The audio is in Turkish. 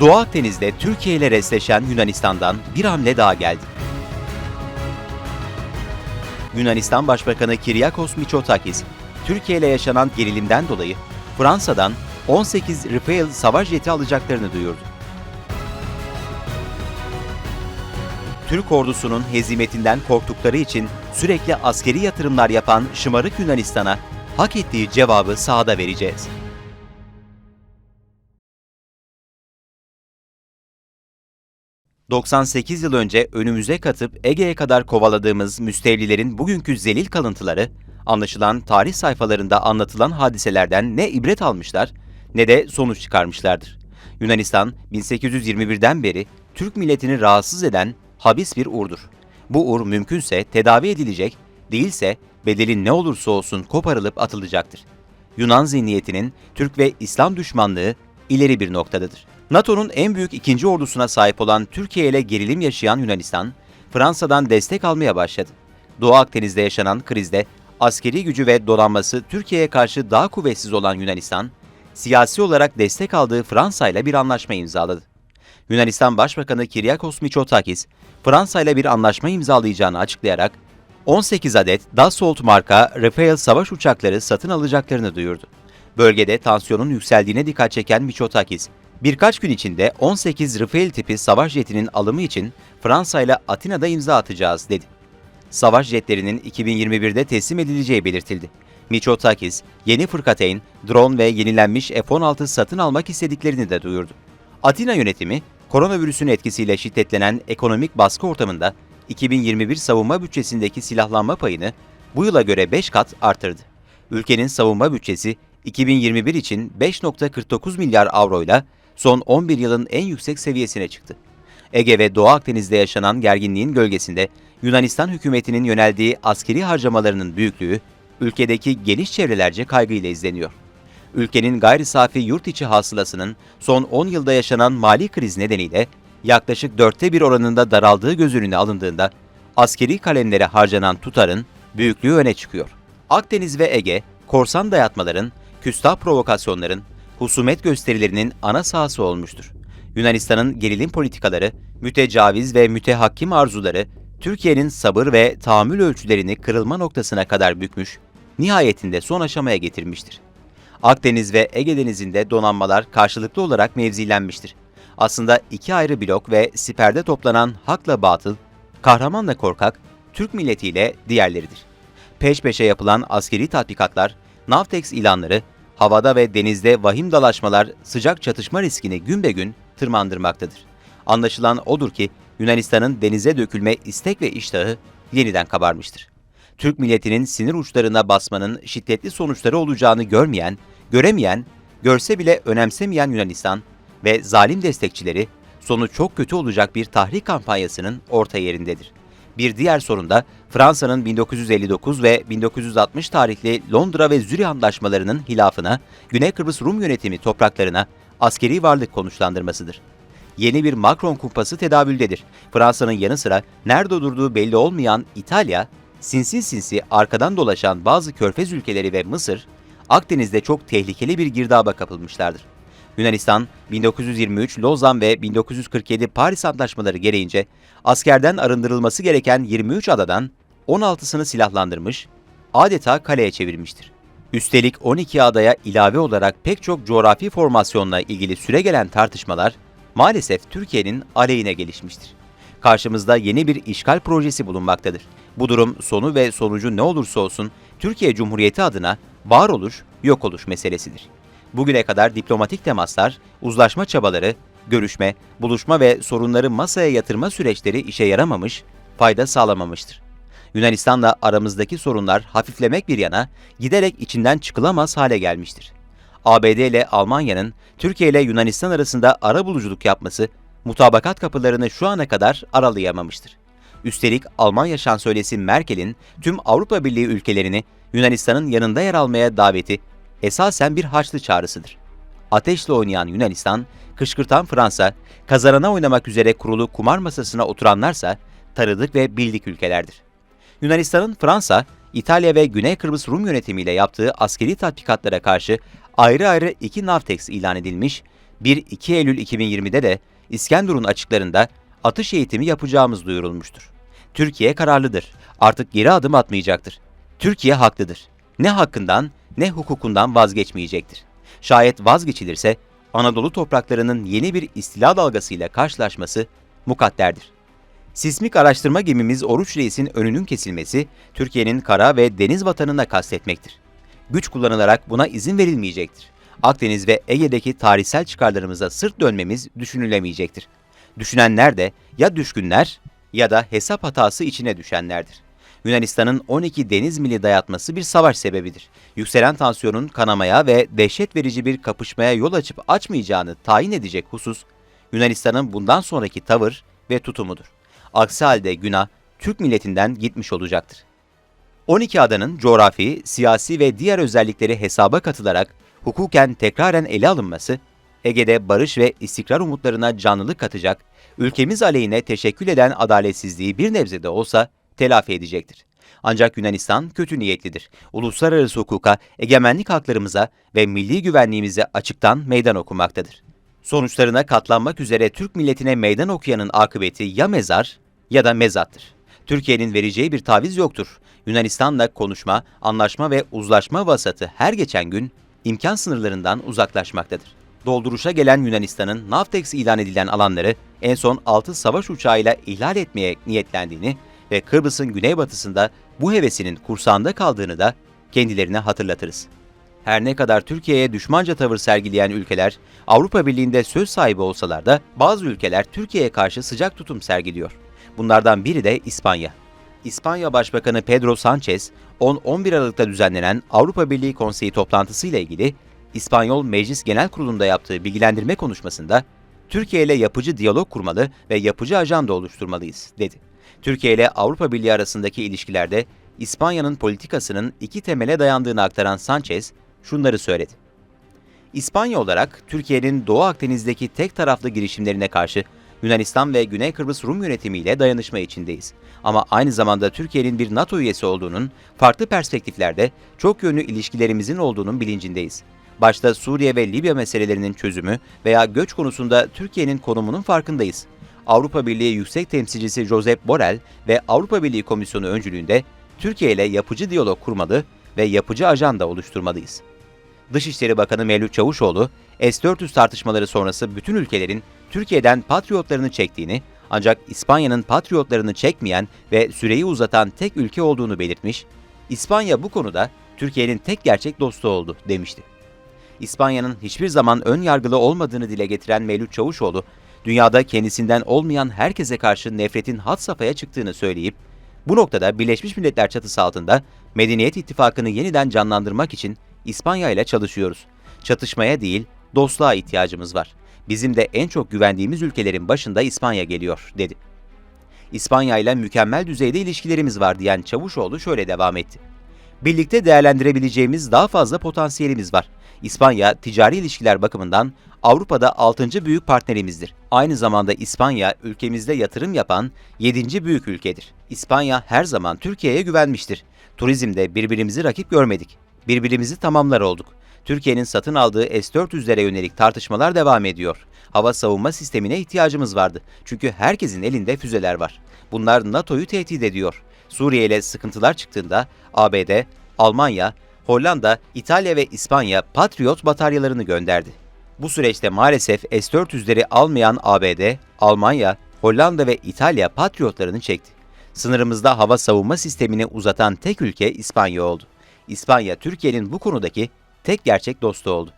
Doğu Akdeniz'de Türkiye ile resleşen Yunanistan'dan bir hamle daha geldi. Yunanistan Başbakanı Kyriakos Mitsotakis, Türkiye ile yaşanan gerilimden dolayı Fransa'dan 18 Rafale savaş jeti alacaklarını duyurdu. Türk ordusunun hezimetinden korktukları için sürekli askeri yatırımlar yapan şımarık Yunanistan'a hak ettiği cevabı sahada vereceğiz. ...98 yıl önce önümüze katıp Ege'ye kadar kovaladığımız müstevlilerin bugünkü zelil kalıntıları... ...anlaşılan tarih sayfalarında anlatılan hadiselerden ne ibret almışlar... ...ne de sonuç çıkarmışlardır. Yunanistan 1821'den beri Türk milletini rahatsız eden habis bir urdur. Bu ur mümkünse tedavi edilecek, değilse bedeli ne olursa olsun koparılıp atılacaktır. Yunan zihniyetinin Türk ve İslam düşmanlığı ileri bir noktadadır. NATO'nun en büyük ikinci ordusuna sahip olan Türkiye ile gerilim yaşayan Yunanistan, Fransa'dan destek almaya başladı. Doğu Akdeniz'de yaşanan krizde askeri gücü ve donanması Türkiye'ye karşı daha kuvvetsiz olan Yunanistan, siyasi olarak destek aldığı Fransa ile bir anlaşma imzaladı. Yunanistan Başbakanı Kyriakos Mitsotakis, Fransa ile bir anlaşma imzalayacağını açıklayarak 18 adet Dassault marka Rafale savaş uçakları satın alacaklarını duyurdu. Bölgede tansiyonun yükseldiğine dikkat çeken Mitsotakis, birkaç gün içinde 18 Rafale tipi savaş jetinin alımı için Fransa ile Atina'da imza atacağız dedi. Savaş jetlerinin 2021'de teslim edileceği belirtildi. Mitsotakis, yeni fırkateyn, drone ve yenilenmiş F-16 satın almak istediklerini de duyurdu. Atina yönetimi, koronavirüsün etkisiyle şiddetlenen ekonomik baskı ortamında 2021 savunma bütçesindeki silahlanma payını bu yıla göre 5 kat artırdı. Ülkenin savunma bütçesi 2021 için 5.49 milyar avroyla son 11 yılın en yüksek seviyesine çıktı. Ege ve Doğu Akdeniz'de yaşanan gerginliğin gölgesinde Yunanistan hükümetinin yöneldiği askeri harcamalarının büyüklüğü ülkedeki geniş çevrelerce kaygıyla izleniyor ülkenin gayri safi yurt içi hasılasının son 10 yılda yaşanan mali kriz nedeniyle yaklaşık dörtte bir oranında daraldığı göz önüne alındığında askeri kalemlere harcanan tutarın büyüklüğü öne çıkıyor. Akdeniz ve Ege, korsan dayatmaların, küstah provokasyonların, husumet gösterilerinin ana sahası olmuştur. Yunanistan'ın gerilim politikaları, mütecaviz ve mütehakkim arzuları, Türkiye'nin sabır ve tahammül ölçülerini kırılma noktasına kadar bükmüş, nihayetinde son aşamaya getirmiştir. Akdeniz ve Ege Denizi'nde donanmalar karşılıklı olarak mevzilenmiştir. Aslında iki ayrı blok ve siperde toplanan hakla batıl, kahramanla korkak, Türk milletiyle diğerleridir. Peş peşe yapılan askeri tatbikatlar, Navtex ilanları, havada ve denizde vahim dalaşmalar sıcak çatışma riskini gün be gün tırmandırmaktadır. Anlaşılan odur ki Yunanistan'ın denize dökülme istek ve iştahı yeniden kabarmıştır. Türk milletinin sinir uçlarına basmanın şiddetli sonuçları olacağını görmeyen, göremeyen, görse bile önemsemeyen Yunanistan ve zalim destekçileri sonu çok kötü olacak bir tahrik kampanyasının orta yerindedir. Bir diğer sorun da Fransa'nın 1959 ve 1960 tarihli Londra ve Zürih antlaşmalarının hilafına Güney Kıbrıs Rum yönetimi topraklarına askeri varlık konuşlandırmasıdır. Yeni bir Macron kumpası tedavüldedir. Fransa'nın yanı sıra nerede durduğu belli olmayan İtalya, sinsi sinsi arkadan dolaşan bazı körfez ülkeleri ve Mısır, Akdeniz'de çok tehlikeli bir girdaba kapılmışlardır. Yunanistan, 1923 Lozan ve 1947 Paris Antlaşmaları gereğince askerden arındırılması gereken 23 adadan 16'sını silahlandırmış, adeta kaleye çevirmiştir. Üstelik 12 adaya ilave olarak pek çok coğrafi formasyonla ilgili süre gelen tartışmalar maalesef Türkiye'nin aleyhine gelişmiştir. Karşımızda yeni bir işgal projesi bulunmaktadır. Bu durum sonu ve sonucu ne olursa olsun Türkiye Cumhuriyeti adına varoluş, yok oluş meselesidir. Bugüne kadar diplomatik temaslar, uzlaşma çabaları, görüşme, buluşma ve sorunları masaya yatırma süreçleri işe yaramamış, fayda sağlamamıştır. Yunanistan'la aramızdaki sorunlar hafiflemek bir yana giderek içinden çıkılamaz hale gelmiştir. ABD ile Almanya'nın Türkiye ile Yunanistan arasında ara buluculuk yapması mutabakat kapılarını şu ana kadar aralayamamıştır. Üstelik Almanya şansölyesi Merkel'in tüm Avrupa Birliği ülkelerini Yunanistan'ın yanında yer almaya daveti esasen bir haçlı çağrısıdır. Ateşle oynayan Yunanistan, kışkırtan Fransa, kazanana oynamak üzere kurulu kumar masasına oturanlarsa tanıdık ve bildik ülkelerdir. Yunanistan'ın Fransa, İtalya ve Güney Kıbrıs Rum yönetimiyle yaptığı askeri tatbikatlara karşı ayrı ayrı iki Navtex ilan edilmiş, 1-2 Eylül 2020'de de İskenderun açıklarında atış eğitimi yapacağımız duyurulmuştur. Türkiye kararlıdır. Artık geri adım atmayacaktır. Türkiye haklıdır. Ne hakkından ne hukukundan vazgeçmeyecektir. Şayet vazgeçilirse Anadolu topraklarının yeni bir istila dalgasıyla karşılaşması mukadderdir. Sismik araştırma gemimiz Oruç Reis'in önünün kesilmesi, Türkiye'nin kara ve deniz vatanına kastetmektir. Güç kullanılarak buna izin verilmeyecektir. Akdeniz ve Ege'deki tarihsel çıkarlarımıza sırt dönmemiz düşünülemeyecektir. Düşünenler de ya düşkünler ya da hesap hatası içine düşenlerdir. Yunanistan'ın 12 deniz mili dayatması bir savaş sebebidir. Yükselen tansiyonun kanamaya ve dehşet verici bir kapışmaya yol açıp açmayacağını tayin edecek husus, Yunanistan'ın bundan sonraki tavır ve tutumudur. Aksi halde günah Türk milletinden gitmiş olacaktır. 12 adanın coğrafi, siyasi ve diğer özellikleri hesaba katılarak hukuken tekraren ele alınması, Ege'de barış ve istikrar umutlarına canlılık katacak, ülkemiz aleyhine teşekkül eden adaletsizliği bir nebze de olsa telafi edecektir. Ancak Yunanistan kötü niyetlidir. Uluslararası hukuka, egemenlik haklarımıza ve milli güvenliğimize açıktan meydan okumaktadır. Sonuçlarına katlanmak üzere Türk milletine meydan okuyanın akıbeti ya mezar ya da mezattır. Türkiye'nin vereceği bir taviz yoktur. Yunanistan'la konuşma, anlaşma ve uzlaşma vasatı her geçen gün imkan sınırlarından uzaklaşmaktadır. Dolduruşa gelen Yunanistan'ın Navtex ilan edilen alanları en son 6 savaş uçağıyla ihlal etmeye niyetlendiğini ve Kıbrıs'ın güneybatısında bu hevesinin kursağında kaldığını da kendilerine hatırlatırız. Her ne kadar Türkiye'ye düşmanca tavır sergileyen ülkeler Avrupa Birliği'nde söz sahibi olsalar da bazı ülkeler Türkiye'ye karşı sıcak tutum sergiliyor. Bunlardan biri de İspanya. İspanya Başbakanı Pedro Sanchez, 10-11 Aralık'ta düzenlenen Avrupa Birliği Konseyi toplantısıyla ilgili İspanyol Meclis Genel Kurulu'nda yaptığı bilgilendirme konuşmasında Türkiye ile yapıcı diyalog kurmalı ve yapıcı ajanda oluşturmalıyız, dedi. Türkiye ile Avrupa Birliği arasındaki ilişkilerde İspanya'nın politikasının iki temele dayandığını aktaran Sanchez şunları söyledi. İspanya olarak Türkiye'nin Doğu Akdeniz'deki tek taraflı girişimlerine karşı Yunanistan ve Güney Kıbrıs Rum yönetimiyle dayanışma içindeyiz. Ama aynı zamanda Türkiye'nin bir NATO üyesi olduğunun, farklı perspektiflerde çok yönlü ilişkilerimizin olduğunun bilincindeyiz. Başta Suriye ve Libya meselelerinin çözümü veya göç konusunda Türkiye'nin konumunun farkındayız. Avrupa Birliği Yüksek Temsilcisi Josep Borrell ve Avrupa Birliği Komisyonu öncülüğünde Türkiye ile yapıcı diyalog kurmalı ve yapıcı ajanda oluşturmalıyız. Dışişleri Bakanı Mevlüt Çavuşoğlu, S-400 tartışmaları sonrası bütün ülkelerin Türkiye'den patriotlarını çektiğini, ancak İspanya'nın patriotlarını çekmeyen ve süreyi uzatan tek ülke olduğunu belirtmiş, İspanya bu konuda Türkiye'nin tek gerçek dostu oldu demişti. İspanya'nın hiçbir zaman ön yargılı olmadığını dile getiren Mevlüt Çavuşoğlu, dünyada kendisinden olmayan herkese karşı nefretin had safhaya çıktığını söyleyip, bu noktada Birleşmiş Milletler çatısı altında Medeniyet İttifakı'nı yeniden canlandırmak için İspanya ile çalışıyoruz. Çatışmaya değil, dostluğa ihtiyacımız var. Bizim de en çok güvendiğimiz ülkelerin başında İspanya geliyor, dedi. İspanya ile mükemmel düzeyde ilişkilerimiz var diyen Çavuşoğlu şöyle devam etti. Birlikte değerlendirebileceğimiz daha fazla potansiyelimiz var. İspanya ticari ilişkiler bakımından Avrupa'da 6. büyük partnerimizdir. Aynı zamanda İspanya ülkemizde yatırım yapan 7. büyük ülkedir. İspanya her zaman Türkiye'ye güvenmiştir. Turizmde birbirimizi rakip görmedik. Birbirimizi tamamlar olduk. Türkiye'nin satın aldığı S-400'lere yönelik tartışmalar devam ediyor. Hava savunma sistemine ihtiyacımız vardı. Çünkü herkesin elinde füzeler var. Bunlar NATO'yu tehdit ediyor. Suriye ile sıkıntılar çıktığında ABD, Almanya, Hollanda, İtalya ve İspanya Patriot bataryalarını gönderdi. Bu süreçte maalesef S-400'leri almayan ABD, Almanya, Hollanda ve İtalya Patriotlarını çekti. Sınırımızda hava savunma sistemini uzatan tek ülke İspanya oldu. İspanya, Türkiye'nin bu konudaki tek gerçek dostu oldu.